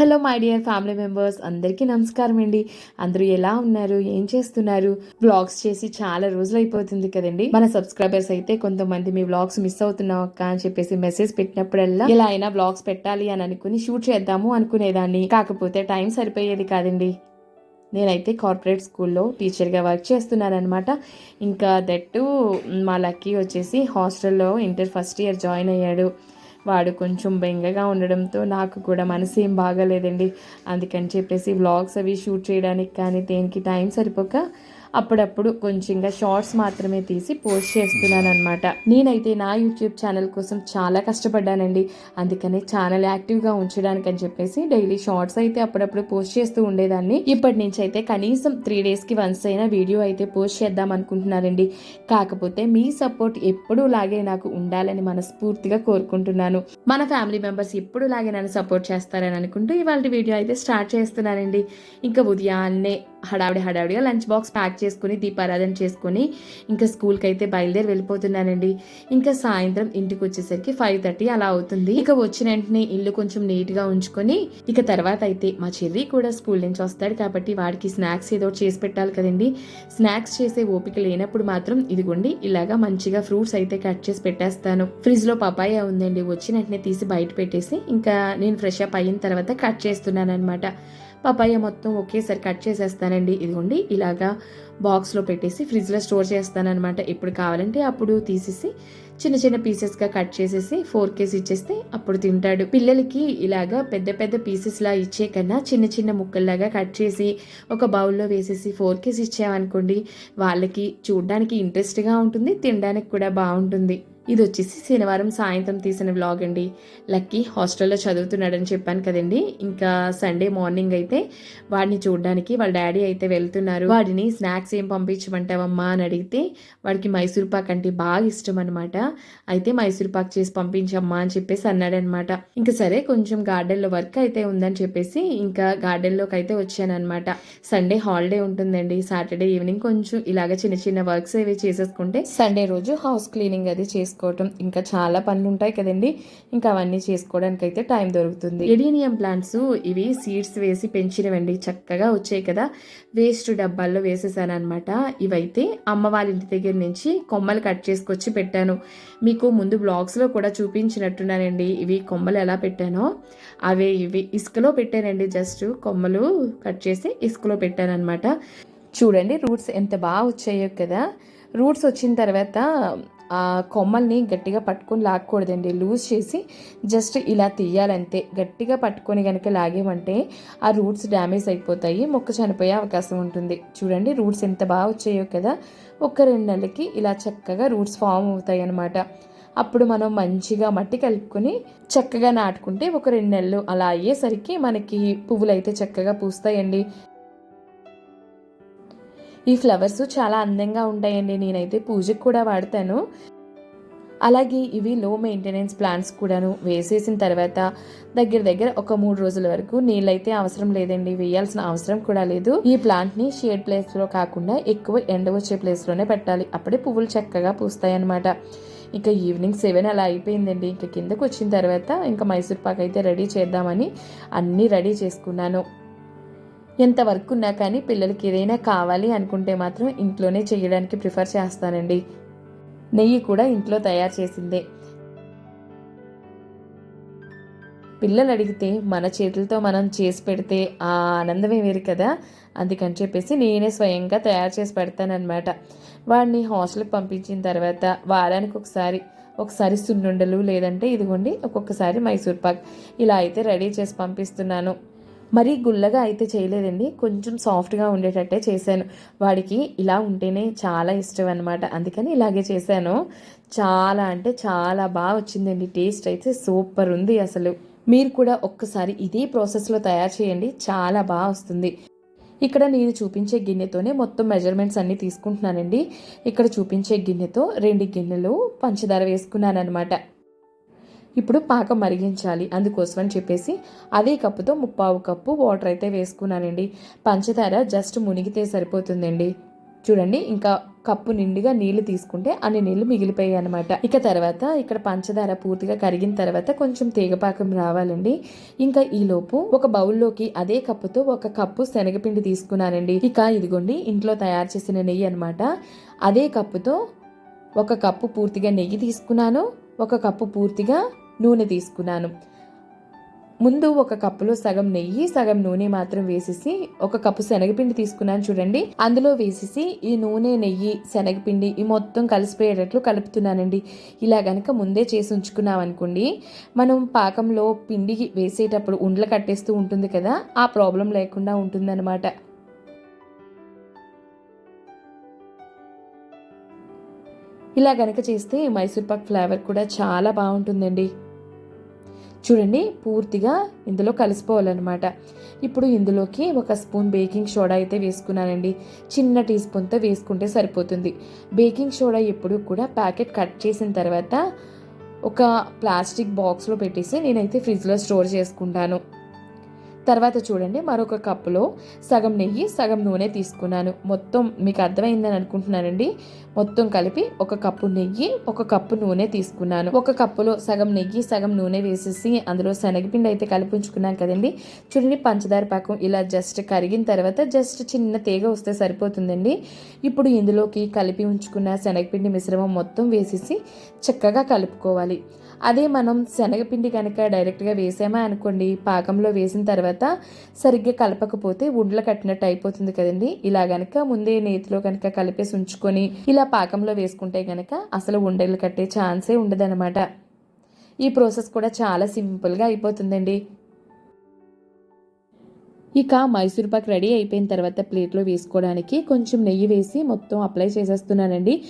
Hello my dear family members అందరికీ నమస్కారం అండి. అందరూ ఎలా ఉన్నారు? ఏం చేస్తున్నారు? వ్లాగ్స్ చేసి చాలా రోజులు అయిపోతుంది కదండి. మన సబ్స్క్రైబర్స్ అయితే కొంతమంది మీ వ్లాగ్స్ మిస్ అవుతున్నావు అక్క అని చెప్పేసి మెసేజ్ పెట్టినప్పుడల్లా ఎలా అయినా వ్లాగ్స్ పెట్టాలి అని అనుకుని షూట్ చేద్దాము అనుకునేదాన్ని. కాకపోతే టైం సరిపోయేది కాదండి. నేనైతే కార్పొరేట్ స్కూల్లో టీచర్గా వర్క్ చేస్తున్నాను అనమాట ఇంకా దట్టు మా లక్కీ వచ్చేసి హాస్టల్లో ఇంటర్ ఫస్ట్ ఇయర్ జాయిన్ అయ్యాడు. వాడు కొంచెం బెంగగా ఉండడంతో నాకు కూడా మనసు ఏం బాగాలేదండి. అందుకని చెప్పేసి వ్లాగ్స్ అవి షూట్ చేయడానికి కానీ దేనికి టైం సరిపోక అప్పుడప్పుడు కొంచెంగా షార్ట్స్ మాత్రమే తీసి పోస్ట్ చేస్తున్నాను అనమాట నేనైతే నా యూట్యూబ్ ఛానల్ కోసం చాలా కష్టపడ్డానండి. అందుకని ఛానల్ యాక్టివ్గా ఉంచడానికి అని చెప్పేసి డైలీ షార్ట్స్ అయితే అప్పుడప్పుడు పోస్ట్ చేస్తూ ఉండేదాన్ని. ఇప్పటి నుంచి అయితే కనీసం త్రీ డేస్కి వన్స్ అయినా వీడియో అయితే పోస్ట్ చేద్దాం అనుకుంటున్నానండి. కాకపోతే మీ సపోర్ట్ ఎప్పుడూ లాగే నాకు ఉండాలని మనస్ఫూర్తిగా కోరుకుంటున్నాను. మన ఫ్యామిలీ మెంబర్స్ ఎప్పుడు లాగే నన్ను సపోర్ట్ చేస్తారని అనుకుంటూ ఇవాళ వీడియో అయితే స్టార్ట్ చేస్తున్నానండి. ఇంకా ఉదయాన్నే హడావిడి హడావిడిగా లంచ్ బాక్స్ ప్యాక్ చేసుకుని దీపారాధన చేసుకుని ఇంకా స్కూల్కి అయితే బయలుదేరి వెళ్ళిపోతున్నానండి. ఇంకా సాయంత్రం ఇంటికి వచ్చేసరికి ఫైవ్ థర్టీ అలా అవుతుంది. ఇక వచ్చిన వెంటనే ఇల్లు కొంచెం నీట్గా ఉంచుకొని ఇక తర్వాత అయితే మా చెర్రీ కూడా స్కూల్ నుంచి వస్తాడు కాబట్టి వాడికి స్నాక్స్ ఏదో ఒకటి చేసి పెట్టాలి కదండి. స్నాక్స్ చేసే ఓపిక లేనప్పుడు మాత్రం ఇదిగోండి ఇలాగా మంచిగా ఫ్రూట్స్ అయితే కట్ చేసి పెట్టేస్తాను. ఫ్రిడ్జ్లో పపాయ ఉందండి వచ్చిన వెంటనే తీసి బయట పెట్టేసి ఇంకా నేను ఫ్రెష్ అప్ అయిన తర్వాత కట్ చేస్తున్నాను అనమాట పపాయ మొత్తం ఒకేసారి కట్ చేసేస్తానండి. ఇదిగోండి ఇలాగా బాక్స్లో పెట్టేసి ఫ్రిడ్జ్లో స్టోర్ చేస్తానమాట ఎప్పుడు కావాలంటే అప్పుడు తీసేసి చిన్న చిన్న పీసెస్గా కట్ చేసేసి ఫోర్ కేస్ ఇచ్చేస్తే అప్పుడు తింటాడు. పిల్లలకి ఇలాగా పెద్ద పెద్ద పీసెస్లా ఇచ్చే కన్నా చిన్న చిన్న ముక్కల్లాగా కట్ చేసి ఒక బౌల్లో వేసేసి ఫోర్ కేస్ ఇచ్చామనుకోండి వాళ్ళకి చూడడానికి ఇంట్రెస్ట్గా ఉంటుంది తినడానికి కూడా బాగుంటుంది. ఇది వచ్చేసి శనివారం సాయంత్రం తీసిన వ్లాగ్ అండి. లక్కీ హాస్టల్లో చదువుతున్నాడని చెప్పాను కదండి. ఇంకా సండే మార్నింగ్ అయితే వాడిని చూడడానికి వాళ్ళ డాడీ అయితే వెళ్తున్నారు. వాడిని స్నాక్స్ ఏం పంపించమంటావమ్మా అని అడిగితే వాడికి మైసూర్ పాక్ అంటే బాగా ఇష్టం అనమాట అయితే మైసూర్ పాక్ చేసి పంపించమ్మా అని చెప్పేసి అన్నాడనమాట ఇంకా సరే కొంచెం గార్డెన్లో వర్క్ అయితే ఉందని చెప్పేసి ఇంకా గార్డెన్లోకి అయితే వచ్చానమాట సండే హాలిడే ఉంటుందండి. సాటర్డే ఈవినింగ్ కొంచెం ఇలాగ చిన్న చిన్న వర్క్స్ ఏవి చేసేసుకుంటే సండే రోజు హౌస్ క్లీనింగ్ అది చేసుకోవడం ఇంకా చాలా పనులు ఉంటాయి కదండి. ఇంకా అవన్నీ చేసుకోవడానికి అయితే టైం దొరుకుతుంది. ఎడీనియం ప్లాంట్స్ ఇవి సీడ్స్ వేసి పెంచినవండి. చక్కగా వచ్చాయి కదా. వేస్ట్ డబ్బాల్లో వేసేసాను అనమాట ఇవైతే అమ్మ వాళ్ళ ఇంటి దగ్గర నుంచి కొమ్మలు కట్ చేసుకొచ్చి పెట్టాను. మీకు ముందు బ్లాగ్స్లో కూడా చూపించినట్టున్నానండి. ఇవి కొమ్మలు ఎలా పెట్టానో. అవే ఇవి ఇసుకలో పెట్టానండి. జస్ట్ కొమ్మలు కట్ చేసి ఇసుకలో పెట్టాను అనమాట చూడండి రూట్స్ ఎంత బాగా వచ్చాయో కదా. రూట్స్ వచ్చిన తర్వాత కొమ్మల్ని గట్టిగా పట్టుకొని లాక్కూడదండి. లూజ్ చేసి జస్ట్ ఇలా తీయాలంతే. గట్టిగా పట్టుకొని కనుక లాగేమంటే ఆ రూట్స్ డ్యామేజ్ అయిపోతాయి. మొక్క చనిపోయే అవకాశం ఉంటుంది. చూడండి రూట్స్ ఎంత బాగా వచ్చాయో కదా. ఒక రెండు నెలలకి ఇలా చక్కగా రూట్స్ ఫామ్ అవుతాయి అన్నమాట. అప్పుడు మనం మంచిగా మట్టి కలుపుకొని చక్కగా నాటుకుంటే ఒక రెండు నెలలు అలా అయ్యేసరికి మనకి పువ్వులు అయితే చక్కగా పూస్తాయండి. ఈ ఫ్లవర్స్ చాలా అందంగా ఉంటాయండి. నేనైతే పూజకు కూడా వాడతాను. అలాగే ఇవి లో మెయింటెనెన్స్ ప్లాంట్స్ కూడాను వేసేసిన తర్వాత దగ్గర దగ్గర ఒక మూడు రోజుల వరకు నీళ్ళైతే అవసరం లేదండి. వేయాల్సిన అవసరం కూడా లేదు. ఈ ప్లాంట్ని షేడ్ ప్లేస్లో కాకుండా ఎక్కువ ఎండ వచ్చే ప్లేస్లోనే పెట్టాలి. అప్పుడే పువ్వులు చక్కగా పూస్తాయి అన్నమాట ఇంకా ఈవినింగ్ సెవెన్ అలా అయిపోయిందండి. ఇంక కిందకు వచ్చిన తర్వాత ఇంకా మైసూర్ పాక్ అయితే రెడీ చేద్దామని అన్నీ రెడీ చేసుకున్నాను. ఎంత వర్క్ ఉన్నా కానీ పిల్లలకి ఏదైనా కావాలి అనుకుంటే మాత్రం ఇంట్లోనే చేయడానికి ప్రిఫర్ చేస్తానండి. నెయ్యి కూడా ఇంట్లో తయారు చేసిందే. పిల్లలు అడిగితే మన చేతులతో మనం చేసి పెడితే ఆ ఆనందమే వేరు కదా. అందుకని చెప్పేసి నేనే స్వయంగా తయారు చేసి పెడతానమాట వాడిని హాస్టల్కి పంపించిన తర్వాత వారానికి ఒకసారి ఒకసారి సున్నుండలు లేదంటే ఇదిగోండి ఒక్కొక్కసారి మైసూర్ పాక్ ఇలా అయితే రెడీ చేసి పంపిస్తున్నాను. మరీ గుల్లగా అయితే చేయలేదండి. కొంచెం సాఫ్ట్గా ఉండేటట్టే చేశాను. వాడికి ఇలా ఉంటేనే చాలా ఇష్టం అనమాట అందుకని ఇలాగే చేశాను. చాలా అంటే చాలా బాగా వచ్చిందండి. టేస్ట్ అయితే సూపర్ ఉంది అసలు. మీరు కూడా ఒక్కసారి ఇదే ప్రాసెస్లో తయారు చేయండి. చాలా బాగా వస్తుంది. ఇక్కడ నేను చూపించే గిన్నెతోనే మొత్తం మెజర్మెంట్స్ అన్నీ తీసుకుంటున్నానండి. ఇక్కడ చూపించే గిన్నెతో రెండు గిన్నెలు పంచదార వేసుకున్నాను అనమాట ఇప్పుడు పాకం మరిగించాలి అందుకోసం అని చెప్పేసి అదే కప్పుతో ముప్పావు కప్పు వాటర్ అయితే వేసుకున్నానండి. పంచదార జస్ట్ మునిగితే సరిపోతుందండి. చూడండి ఇంకా కప్పు నిండుగా నీళ్ళు తీసుకుంటే అన్ని నీళ్ళు మిగిలిపోయాయి అనమాట ఇక తర్వాత ఇక్కడ పంచదార పూర్తిగా కరిగిన తర్వాత కొంచెం తీగపాకం రావాలండి. ఇంకా ఈ లోపు ఒక బౌల్లోకి అదే కప్పుతో ఒక కప్పు శనగపిండి తీసుకున్నానండి. ఇక ఇదిగోండి ఇంట్లో తయారు చేసిన నెయ్యి అనమాట అదే కప్పుతో ఒక కప్పు పూర్తిగా నెయ్యి తీసుకున్నాను. ఒక కప్పు పూర్తిగా నూనె తీసుకున్నాను. ముందు ఒక కప్పులో సగం నెయ్యి సగం నూనె మాత్రం వేసేసి ఒక కప్పు శనగపిండి తీసుకున్నాను చూడండి. అందులో వేసేసి ఈ నూనె నెయ్యి శనగపిండి ఈ మొత్తం కలిసిపోయేటట్లు కలుపుతున్నానండి. ఇలా గనక ముందే చేసి ఉంచుకున్నాం అనుకోండి మనం పాకంలో పిండి వేసేటప్పుడు ఉండలు కట్టేస్తూ ఉంటుంది కదా ఆ ప్రాబ్లం లేకుండా ఉంటుందన్నమాట. ఇలా కనుక చేస్తే మైసూర్ పాక్ ఫ్లేవర్ కూడా చాలా బాగుంటుందండి. చూడండి పూర్తిగా ఇందులో కలిసిపోవాలన్నమాట. ఇప్పుడు ఇందులోకి ఒక స్పూన్ బేకింగ్ సోడా అయితే వేసుకున్నానండి. చిన్న టీ స్పూన్తో వేసుకుంటే సరిపోతుంది. బేకింగ్ సోడా ఎప్పుడు కూడా ప్యాకెట్ కట్ చేసిన తర్వాత ఒక ప్లాస్టిక్ బాక్స్లో పెట్టేసి నేనైతే ఫ్రిడ్జ్లో స్టోర్ చేసుకుంటాను. తర్వాత చూడండి మరొక కప్పులో సగం నెయ్యి సగం నూనె తీసుకున్నాను. మొత్తం మీకు అర్థమైందని అనుకుంటున్నానండి. మొత్తం కలిపి ఒక కప్పు నెయ్యి ఒక కప్పు నూనె తీసుకున్నాను. ఒక కప్పులో సగం నెయ్యి సగం నూనె వేసేసి అందులో శనగపిండి అయితే కలిపి ఉంచుకున్నాను కదండి. చూడండి పంచదార పాకం ఇలా జస్ట్ కరిగిన తర్వాత జస్ట్ చిన్న తీగ వస్తే సరిపోతుందండి. ఇప్పుడు ఇందులోకి కలిపి ఉంచుకున్న శనగపిండి మిశ్రమం మొత్తం వేసేసి చక్కగా కలుపుకోవాలి. అదే మనం శనగపిండి కనుక డైరెక్ట్గా వేసామా అనుకోండి పాకంలో వేసిన తర్వాత తర్వాత సరిగ్గా కలపకపోతే ఉండలు కట్టినట్టు అయిపోతుంది కదండి. ఇలా గనక ముందే నేతిలో కనుక కలిపేసి ఉంచుకొని ఇలా పాకంలో వేసుకుంటే కనుక అసలు ఉండలు కట్టే ఛాన్సే ఉండదన్నమాట. ఈ ప్రాసెస్ కూడా చాలా సింపుల్గా అయిపోతుందండి. ఇక మైసూర్ పాక్ రెడీ అయిపోయిన తర్వాత ప్లేట్లో వేసుకోవడానికి కొంచెం నెయ్యి వేసి మొత్తం అప్లై చేసేస్తున్నానండి.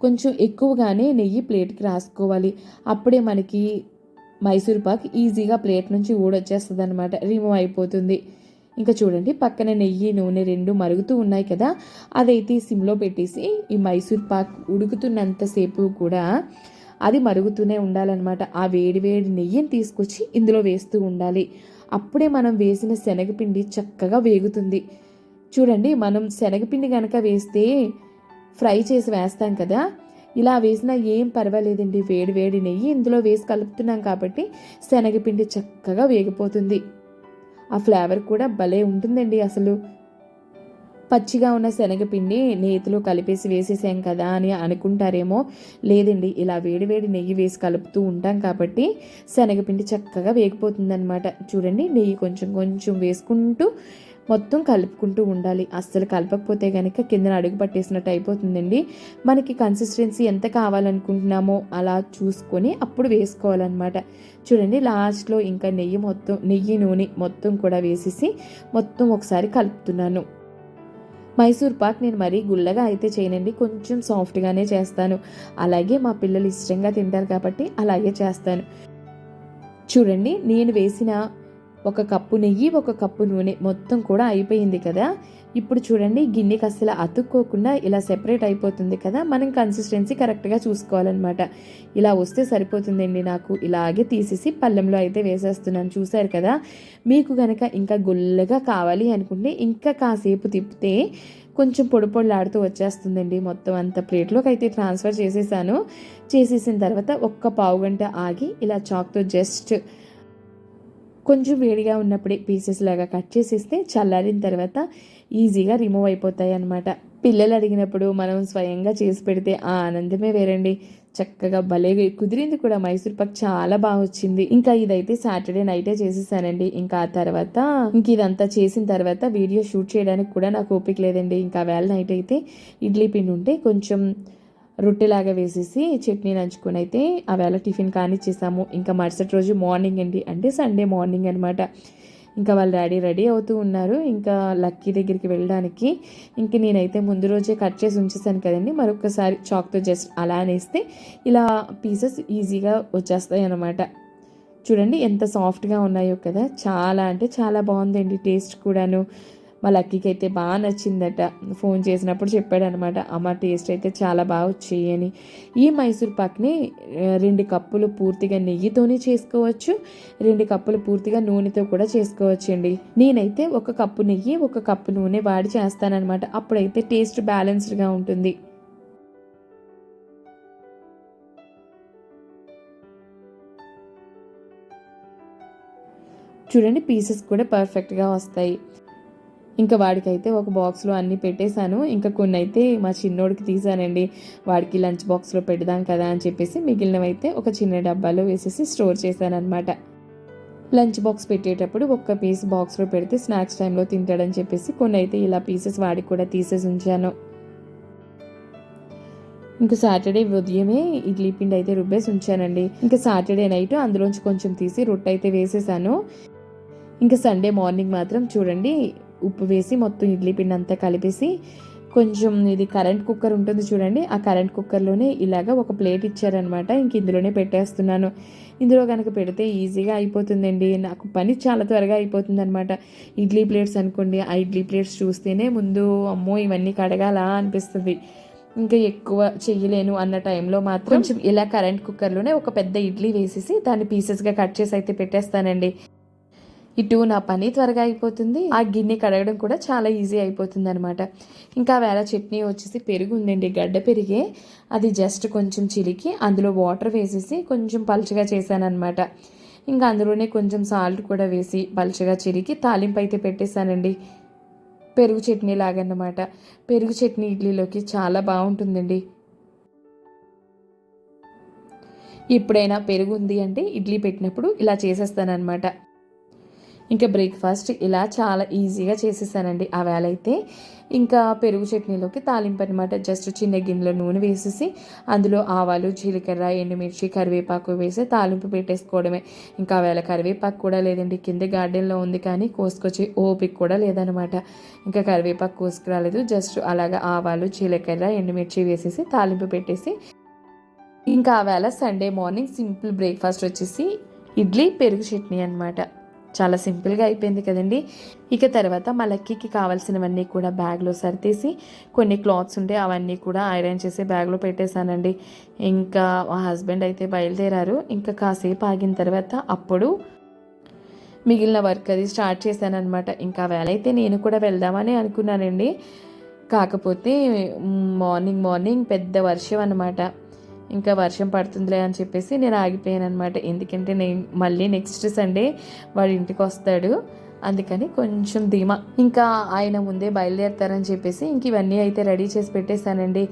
కొంచెం ఎక్కువగానే నెయ్యి ప్లేట్కి రాసుకోవాలి. అప్పుడే మనకి మైసూర్ పాక్ ఈజీగా ప్లేట్ నుంచి ఊడొచ్చేస్తుంది అనమాట రిమూవ్ అయిపోతుంది. ఇంకా చూడండి పక్కన నెయ్యి నూనె రెండు మరుగుతూ ఉన్నాయి కదా అదైతే సిమ్లో పెట్టేసి ఈ మైసూర్ పాక్ ఉడుకుతున్నంతసేపు కూడా అది మరుగుతూనే ఉండాలన్నమాట. ఆ వేడి వేడి నెయ్యిని తీసుకొచ్చి ఇందులో వేస్తూ ఉండాలి. అప్పుడే మనం వేసిన శనగపిండి చక్కగా వేగుతుంది. చూడండి మనం శనగపిండి కనుక వేస్తే ఫ్రై చేసి వేస్తాం కదా ఇలా వేసినా ఏం పర్వాలేదండి. వేడి వేడి నెయ్యి ఇందులో వేసి కలుపుతున్నాం కాబట్టి శనగపిండి చక్కగా వేగిపోతుంది. ఆ ఫ్లేవర్ కూడా భలే ఉంటుందండి అసలు. పచ్చిగా ఉన్న శనగపిండి నేతిలో కలిపేసి వేసేసాం కదా అని అనుకుంటారేమో. లేదండి ఇలా వేడి వేడి నెయ్యి వేసి కలుపుతూ ఉంటాం కాబట్టి శనగపిండి చక్కగా వేగిపోతుందనమాట చూడండి నెయ్యి కొంచెం కొంచెం వేసుకుంటూ మొత్తం కలుపుకుంటూ ఉండాలి. అస్సలు కలపకపోతే కనుక కిందన అడుగు పట్టేసినట్టు అయిపోతుందండి. మనకి కన్సిస్టెన్సీ ఎంత కావాలనుకుంటున్నామో అలా చూసుకొని అప్పుడు వేసుకోవాలన్నమాట. చూడండి లాస్ట్లో ఇంకా నెయ్యి మొత్తం నెయ్యి నూనె మొత్తం కూడా వేసేసి మొత్తం ఒకసారి కలుపుతున్నాను. మైసూర్ పాక్ నేను మరీ గుల్లగా అయితే చేయనండి. కొంచెం సాఫ్ట్గానే చేస్తాను. అలాగే మా పిల్లలు ఇష్టంగా తింటారు కాబట్టి అలాగే చేస్తాను. చూడండి నేను వేసిన ఒక కప్పు నెయ్యి ఒక కప్పు నూనె మొత్తం కూడా అయిపోయింది కదా. ఇప్పుడు చూడండి గిన్నెకి అసలు అతుక్కోకుండా ఇలా సెపరేట్ అయిపోతుంది కదా. మనం కన్సిస్టెన్సీ కరెక్ట్గా చూసుకోవాలన్నమాట. ఇలా వస్తే సరిపోతుందండి నాకు. ఇలాగే తీసేసి పళ్ళెంలో అయితే వేసేస్తున్నాను. చూసారు కదా? మీకు కనుక ఇంకా గుల్లగా కావాలి అనుకుంటే ఇంకా కాసేపు తిప్పితే కొంచెం పొడి పొడిలాడుతూ వచ్చేస్తుందండి మొత్తం అంత. ప్లేట్లోకి అయితే ట్రాన్స్ఫర్ చేసేసాను. చేసేసిన తర్వాత ఒక్క పావు గంట ఆగి ఇలా చాక్తో జస్ట్ కొంచెం వేడిగా ఉన్నప్పుడే పీసెస్ లాగా కట్ చేసేస్తే చల్లారిన తర్వాత ఈజీగా రిమూవ్ అయిపోతాయి అన్నమాట. పిల్లలు అడిగినప్పుడు మనం స్వయంగా చేసి పెడితే ఆ ఆనందమే వేరండి. చక్కగా భలే కుదిరింది కూడా. మైసూర్ పాక్ చాలా బాగా వచ్చింది. ఇంకా ఇదైతే సాటర్డే నైటే చేసేసానండి. ఇంకా ఆ తర్వాత ఇంక ఇదంతా చేసిన తర్వాత వీడియో షూట్ చేయడానికి కూడా నాకు ఓపిక లేదండి. ఇంకా వేళ నైట్ అయితే ఇడ్లీ పిండి ఉంటే కొంచెం రొట్టెలాగా వేసేసి చట్నీ నంచుకొని అయితే ఆ టిఫిన్ కానిచ్చేసాము. ఇంకా మరుసటి రోజు మార్నింగ్ అండి. అంటే సండే మార్నింగ్ అనమాట ఇంకా వాళ్ళు డాడీ రెడీ అవుతూ ఉన్నారు. ఇంకా లక్కీ దగ్గరికి వెళ్ళడానికి. ఇంక నేనైతే ముందు రోజే కట్ చేసి ఉంచేసాను కదండి. మరొకసారి చాక్తో జస్ట్ అలా అనేస్తే ఇలా పీసెస్ ఈజీగా వచ్చేస్తాయి అనమాట చూడండి ఎంత సాఫ్ట్గా ఉన్నాయో కదా. చాలా అంటే చాలా బాగుందండి టేస్ట్ కూడాను. మా లక్కీకి అయితే బాగా నచ్చిందట. ఫోన్ చేసినప్పుడు చెప్పాడనమాట అమ్మ టేస్ట్ అయితే చాలా బాగా వచ్చాయి అని. ఈ మైసూర్ పాక్ని రెండు కప్పులు పూర్తిగా నెయ్యితోనే చేసుకోవచ్చు రెండు కప్పులు పూర్తిగా నూనెతో కూడా చేసుకోవచ్చు అండి నేనైతే ఒక కప్పు నెయ్యి ఒక కప్పు నూనె వాడి చేస్తానన్నమాట అప్పుడైతే టేస్ట్ బ్యాలెన్స్డ్గా ఉంటుంది. చూడండి పీసెస్ కూడా పర్ఫెక్ట్గా వస్తాయి. ఇంకా వాడికైతే ఒక బాక్స్లో అన్నీ పెట్టేశాను. ఇంకా కొన్ని అయితే మా చిన్నోడికి తీసానండి. వాడికి లంచ్ బాక్స్లో పెడదాం కదా అని చెప్పేసి మిగిలినవైతే ఒక చిన్న డబ్బాలో వేసేసి స్టోర్ చేశాను అనమాట లంచ్ బాక్స్ పెట్టేటప్పుడు ఒక్క పీస్ బాక్స్లో పెడితే స్నాక్స్ టైంలో తింటాడని చెప్పేసి కొన్ని అయితే ఇలా పీసెస్ వాడికి కూడా తీసేసి ఉంచాను. ఇంకా సాటర్డే ఉదయమే ఇడ్లీ పిండి అయితే రుబ్బేసి ఉంచానండి. ఇంకా సాటర్డే నైట్ అందులోంచి కొంచెం తీసి రొట్టె అయితే వేసేసాను. ఇంకా సండే మార్నింగ్ మాత్రం చూడండి ఉప్పు వేసి మొత్తం ఇడ్లీ పిండి అంతా కలిపేసి కొంచెం ఇది కరెంట్ కుక్కర్ ఉంటుంది చూడండి ఆ కరెంట్ కుక్కర్లోనే ఇలాగ ఒక ప్లేట్ ఇచ్చారనమాట. ఇంక ఇందులోనే పెట్టేస్తున్నాను. ఇందులో కనుక పెడితే ఈజీగా అయిపోతుందండి. నాకు పని చాలా త్వరగా అయిపోతుంది అనమాట ఇడ్లీ ప్లేట్స్ అనుకోండి ఆ ఇడ్లీ ప్లేట్స్ చూస్తేనే ముందు అమ్మో ఇవన్నీ కడగాలా అనిపిస్తుంది. ఇంకా ఎక్కువ చెయ్యలేను అన్న టైంలో మాత్రం ఇలా కరెంట్ కుక్కర్లోనే ఒక పెద్ద ఇడ్లీ వేసేసి దాన్ని పీసెస్గా కట్ చేసి అయితే పెట్టేస్తానండి. ఇటు నా పని త్వరగా అయిపోతుంది. ఆ గిన్నె కడగడం కూడా చాలా ఈజీ అయిపోతుంది అనమాట ఇంకా వేళ చట్నీ వచ్చేసి పెరుగు ఉందండి గడ్డ పెరిగే. అది జస్ట్ కొంచెం చిలికి అందులో వాటర్ వేసేసి కొంచెం పలుచగా చేశానమాట ఇంకా అందులోనే కొంచెం సాల్ట్ కూడా వేసి పలుచగా చిలికి తాలింపు అయితే పెట్టేశానండి. పెరుగు చట్నీ లాగన్నమాట. పెరుగు చట్నీ ఇడ్లీలోకి చాలా బాగుంటుందండి. ఎప్పుడైనా పెరుగు ఉంది అంటే ఇడ్లీ పెట్టినప్పుడు ఇలా చేసేస్తానన్నమాట. ఇంకా బ్రేక్ఫాస్ట్ ఇలా చాలా ఈజీగా చేసేసానండి. ఆ వేళ అయితే ఇంకా పెరుగు చట్నీలోకి తాలింపు అనమాట జస్ట్ చిన్న గిన్నెలో నూనె వేసేసి అందులో ఆవాలు జీలకర్ర ఎండుమిర్చి కరివేపాకు వేసి తాలింపు పెట్టేసుకోవడమే. ఇంకా వేళ కరివేపాకు కూడా లేదండి. కింద గార్డెన్లో ఉంది కానీ కోసుకొచ్చి ఓపిక కూడా లేదనమాట ఇంకా కరివేపాకు కోసుకురాలేదు. జస్ట్ అలాగా ఆవాలు జీలకర్ర ఎండుమిర్చి వేసేసి తాలింపు పెట్టేసి ఇంకా ఆ వేళ సండే మార్నింగ్ సింపుల్ బ్రేక్ఫాస్ట్ వచ్చేసి ఇడ్లీ పెరుగు చట్నీ అనమాట చాలా సింపుల్గా అయిపోయింది కదండి. ఇక తర్వాత మా లక్కీకి కావాల్సినవన్నీ కూడా బ్యాగ్లో సర్దేసి కొన్ని క్లాత్స్ ఉంటే అవన్నీ కూడా ఐరన్ చేసి బ్యాగ్లో పెట్టేశానండి. ఇంకా మా హస్బెండ్ అయితే బయలుదేరారు. ఇంకా కాసేపు ఆగిన తర్వాత అప్పుడు మిగిలిన వర్క్ అది స్టార్ట్ చేశానమాట ఇంకా వేళ అయితే నేను కూడా వెళ్దామని అనుకున్నానండి. కాకపోతే మార్నింగ్ మార్నింగ్ పెద్ద వర్షం అనమాట ఇంకా వర్షం పడుతుందిలే అని చెప్పేసి నేను ఆగిపోయాను అనమాట ఎందుకంటే నేను మళ్ళీ నెక్స్ట్ సండే వాడి ఇంటికి వస్తాడు. అందుకని కొంచెం ధీమా. ఇంకా ఆయన ముందే బయలుదేరుతారని చెప్పేసి ఇంక ఇవన్నీ అయితే రెడీ చేసి పెట్టేశానండి.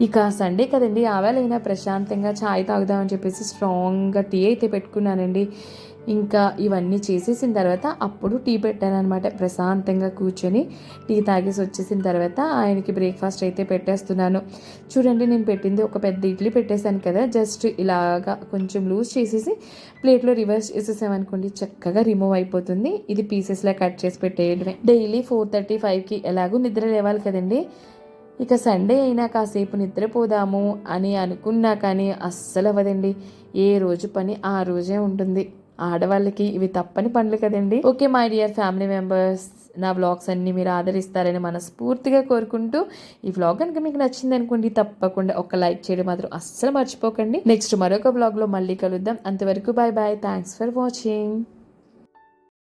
ఇక సండే కదండి ఆవేళైనా ప్రశాంతంగా ఛాయ్ తాగుదామని చెప్పేసి స్ట్రాంగ్గా టీ అయితే పెట్టుకున్నానండి. ఇంకా ఇవన్నీ చేసేసిన తర్వాత అప్పుడు టీ పెట్టాను అనమాట ప్రశాంతంగా కూర్చొని టీ తాగేసి వచ్చేసిన తర్వాత ఆయనకి బ్రేక్ఫాస్ట్ అయితే పెట్టేస్తున్నాను. చూడండి నేను పెట్టింది ఒక పెద్ద ఇడ్లీ పెట్టేశాను కదా. జస్ట్ ఇలాగా కొంచెం లూజ్ చేసేసి ప్లేట్లో రివర్స్ చేసేసామనుకోండి చక్కగా రిమూవ్ అయిపోతుంది. ఇది పీసెస్లా కట్ చేసి పెట్టేయడమే. డైలీ ఫోర్ థర్టీ ఫైవ్కి ఎలాగో నిద్ర లేవాలి కదండి. ఇక సండే అయినా కాసేపు నిద్రపోదాము అని అనుకున్నా కానీ అస్సలు అవ్వదండి ఏ రోజు పని ఆ రోజే ఉంటుంది. ఆడవాళ్ళకి ఇవి తప్పని పనులు కదండి. Okay my dear family members నా వ్లాగ్స్ అన్ని మీరు ఆదరిస్తారని మనస్ఫూర్తిగా కోరుకుంటూ ఈ వ్లాగ్ కనుక మీకు నచ్చింది అనుకోండి తప్పకుండా ఒక లైక్ చేయడం మాత్రం అస్సలు మర్చిపోకండి. నెక్స్ట్ మరొక వ్లాగ్లో మళ్ళీ కలుద్దాం. అంతవరకు bye bye thanks for watching